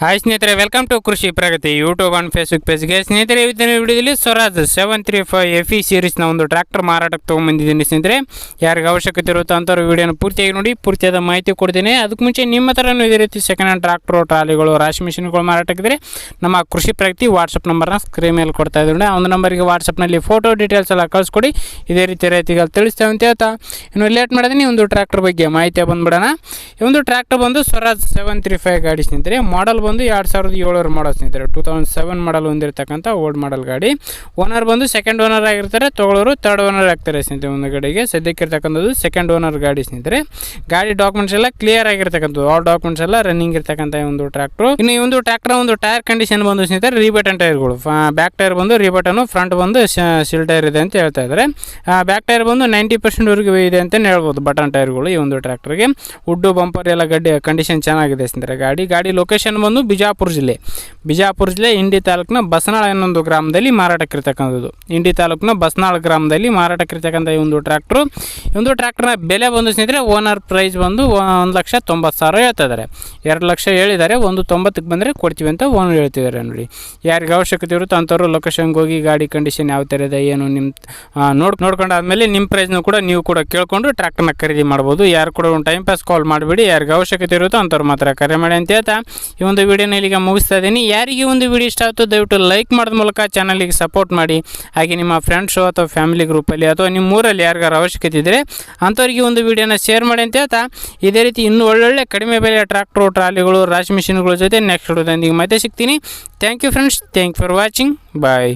Hi ಸ್ನೇಹಿತರೆ welcome to Krishi Pragati YouTube and Facebook ಪೇಜ್ಗೆ ಸ್ನೇಹಿತರೆ ಇವತ್ತಿನ ವಿಡಿಯೋದಲ್ಲಿ Swaraj seven three five F E ಸೀರೀಸ್ನ ಒಂದು ಟ್ರ್ಯಾಕ್ಟರ್ ಮಾರಾಟಕ್ಕೆ ತೊಗೊಂಬಂದಿದ್ದೀನಿ ಸ್ನೇಹಿತರೆ. ಯಾರಿಗೆ ಅವಶ್ಯಕತೆ ಇರುತ್ತೋ ಅಂಥವ್ರು ವಿಡಿಯೋನ ಪೂರ್ತಿಯಾಗಿ ನೋಡಿ, ಪೂರ್ತಿಯಾದ ಮಾಹಿತಿ ಕೊಡ್ತೀನಿ. ಅದಕ್ಕೆ ಮುಂಚೆ ನಿಮ್ಮ ಹತ್ರನೂ ಇದೇ ರೀತಿ ಸೆಕೆಂಡ್ ಹ್ಯಾಂಡ್ ಟ್ರಾಕ್ಟರ್ ಟ್ರಾಲಿಗಳು, ರಾಶಿ ಮಿಷಿನ್ಗಳು ಮಾರಾಟಕ್ಕಿದ್ರೆ ನಮ್ಮ ಕೃಷಿ ಪ್ರಗತಿ ವಾಟ್ಸಪ್ ನಂಬರ್ನ ಸ್ಕ್ರೀನ್ ಮೇಲೆ ಕೊಡ್ತಾ ಇದ್ದೀನಿ. ಒಂದು ನಂಬರಿಗೆ ವಾಟ್ಸಪ್ನಲ್ಲಿ ಫೋಟೋ ಡೀಟೇಲ್ಸ್ ಎಲ್ಲ ಕಳಿಸ್ಕೊಡಿ. ಇದೇ ರೀತಿ ರೈತಿಗಳು ತಿಳಿಸ್ತೇವೆ ಅಂತ ಹೇಳ್ತಾ. ಇನ್ನು ಲೇಟ್ ಮಾಡಿದೀನಿ ಒಂದು ಟ್ರ್ಯಾಕ್ಟರ್ ಬಗ್ಗೆ ಮಾಹಿತಿ ಬಂದ್ಬಿಡೋಣ. ಈ ಒಂದು ಟ್ರ್ಯಾಕ್ಟರ್ ಬಂದು ಸ್ವರಾಜ್ ಸೆವೆನ್ ತ್ರೀ ಫೈವ್ ಗಾಡಿ ಸ್ನೇಹಿತರೆ. ಮಾಡಲ್ ಬಂದು ಎರಡು ಸಾವಿರದ ಏಳರ ಮಾಡಲ್ ಸ್ನೇಹಿತರೆ. ಟೂ ತೌಸಂಡ್ ಸೆವೆನ್ ಮಾಡಲ್ ಹೊಂದಿರತಕ್ಕಂಥ ಓಲ್ಡ್ ಮಾಡಲ್ ಗಾಡಿ. ಓನರ್ ಬಂದು ಸೆಕೆಂಡ್ ಓನರ್ ಆಗಿರ್ತಾರೆ. ತಗೊಳ್ಳೋರು ತರ್ಡ್ ಓನರ್ ಆಗ್ತಾರೆ ಸ್ನೇಹಿತರೆ ಒಂದು ಗಾಡಿಗೆ. ಸದ್ಯಕ್ಕೆ ಇರ್ತಕ್ಕಂಥದ್ದು ಸೆಕೆಂಡ್ ಓನರ್ ಗಾಡಿ ಸ್ನೇಹಿತರೆ. ಗಾಡಿ ಡಾಕ್ಯುಮೆಂಟ್ಸ್ ಎಲ್ಲ ಕ್ಲಿಯರ್ ಆಗಿರ್ತಕ್ಕಂಥದ್ದು. ಆ ಡಾಕ್ಯುಮೆಂಟ್ಸ್ ಎಲ್ಲ ರನ್ನಿಂಗ್ ಇರ್ತಕ್ಕಂಥ ಒಂದು ಟ್ರ್ಯಾಕ್ಟ್ರು ಇನ್ನು ಈ ಒಂದು ಟ್ರ್ಯಾಕ್ಟರ್ ಒಂದು ಟೈರ್ ಕಂಡೀಷನ್ ಬಂದು ಸ್ನೇಹಿತರೆ ರೀಬಟನ್ ಟೈರ್ಗಳು ಬ್ಯಾಕ್ ಟೈರ್ ಬಂದು ರೀಬಟನು ಫ್ರಂಟ್ ಬಂದು ಸಿಲ್ ಟೈರ್ ಇದೆ ಅಂತ ಹೇಳ್ತಾ ಇದ್ದಾರೆ ಬ್ಯಾಕ್ ಟೈರ್ ಬಂದು ನೈಂಟಿ ಪರ್ಸೆಂಟ್ವರೆಗೂ ಇದೆ ಅಂತ ಹೇಳ್ಬೋದು ಬಟನ್ ಟೈರ್ಗಳು ಈ ಒಂದು ಟ್ರ್ಯಾಕ್ಟರ್ಗೆ ಉಡ್ಡು ಬಂಪರ್ ಎಲ್ಲ ಗಡ್ಡೆ ಕಂಡೀಷನ್ ಚೆನ್ನಾಗಿದೆ ಸ್ನೇಹಿತರೆ. ಗಾಡಿ ಗಾಡಿ ಲೊಕೇಶನ್ ಬಂದು ಬಿಜಾಪುರ ಜಿಲ್ಲೆ. ಬಿಜಾಪುರ ಜಿಲ್ಲೆ ಇಂಡಿ ತಾಲೂಕಿನ ಬಸನಾಳ ಅನ್ನೊಂದು ಗ್ರಾಮದಲ್ಲಿ ಮಾರಾಟಕ್ಕಿರ್ತಕ್ಕಂಥದ್ದು. ಇಂಡಿ ತಾಲೂಕಿನ ಬಸನಾಳ ಗ್ರಾಮದಲ್ಲಿ ಮಾರಾಟಕ್ಕಿರ್ತಕ್ಕಂಥ ಈ ಒಂದು ಟ್ರ್ಯಾಕ್ಟ್ರು. ಒಂದು ಟ್ರ್ಯಾಕ್ಟರ್ನ ಬೆಲೆ ಬಂದು ಸ್ನೇಹಿತರೆ, ಓನರ್ ಪ್ರೈಸ್ ಬಂದು ಒಂದು ಲಕ್ಷ ತೊಂಬತ್ತು ಸಾವಿರ ಹೇಳ್ತಾ ಇದ್ದಾರೆ ಎರಡು ಲಕ್ಷ ಹೇಳಿದ್ದಾರೆ, ಒಂದು ತೊಂಬತ್ತಕ್ಕೆ ಬಂದರೆ ಕೊಡ್ತೀವಿ ಅಂತ ಓನರ್ ಹೇಳ್ತಿದ್ದಾರೆ ನೋಡಿ. ಯಾರಿಗೆ ಅವಶ್ಯಕತೆ ಇರುತ್ತೋ ಅಂಥವ್ರು ಲೊಕೇಶನ್ಗೆ ಹೋಗಿ ಗಾಡಿ ಕಂಡೀಷನ್ ಯಾವ ಥರ ಇದೆ ಏನು ನಿಮ್ಮ ನೋಡ್, ನೋಡ್ಕೊಂಡಾದ್ಮೇಲೆ ನಿಮ್ಮ ಪ್ರೈಸ್ನು ಕೂಡ ನೀವು ಕೂಡ ಕೇಳಿಕೊಂಡು ಟ್ರ್ಯಾಕ್ಟರ್ನ ಖರೀದಿ ಮಾಡ್ಬೋದು. ಯಾರು ಕೂಡ ಒಂದು ಟೈಮ್ ಪಾಸ್ ಕಾಲ್ ಮಾಡಿಬಿಡಿ, ಯಾರಿಗೆ ಅವಶ್ಯಕತೆ ಇರುತ್ತೋ ಅಂಥವ್ರು ಮಾತ್ರ ಕರೆ ಮಾಡಿ ಅಂತ ಹೇಳ್ತಾ ಈ ಒಂದು ವಿಡಿಯೋನ ಇಲ್ಲಿಗೆ ಮುಗಿಸ್ತಾ ಇದ್ದೀನಿ. ಯಾರಿಗೆ ಒಂದು ವಿಡಿಯೋ ಇಷ್ಟ ಆಯಿತು ದಯವಿಟ್ಟು ಲೈಕ್ ಮಾಡೋದ ಮೂಲಕ ಚಾನಲಿಗೆ ಸಪೋರ್ಟ್ ಮಾಡಿ. ಹಾಗೆ ನಿಮ್ಮ ಫ್ರೆಂಡ್ಸು ಅಥವಾ ಫ್ಯಾಮಿಲಿ ಗ್ರೂಪಲ್ಲಿ ಅಥವಾ ನಿಮ್ಮ ಊರಲ್ಲಿ ಯಾರಿಗಾರು ಅವಶ್ಯಕತೆ ಇದ್ದರೆ ಅಂಥವ್ರಿಗೆ ಒಂದು ವಿಡಿಯೋನ ಶೇರ್ ಮಾಡಿ ಅಂತ ಹೇಳ್ತಾ. ಇದೇ ರೀತಿ ಇನ್ನೂ ಒಳ್ಳೊಳ್ಳೆ ಕಡಿಮೆ ಬೆಲೆಯ ಟ್ರ್ಯಾಕ್ಟ್ರು ಟ್ರಾಲಿಗಳು, ರಾಶಿ ಮಿಷಿನ್ಗಳ ಜೊತೆ ನೆಕ್ಸ್ಟ್ ವಿಡಿಯೋದೊಂದಿಗೆ ಮತ್ತೆ ಸಿಗ್ತೀನಿ. Thank you friends thank for watching bye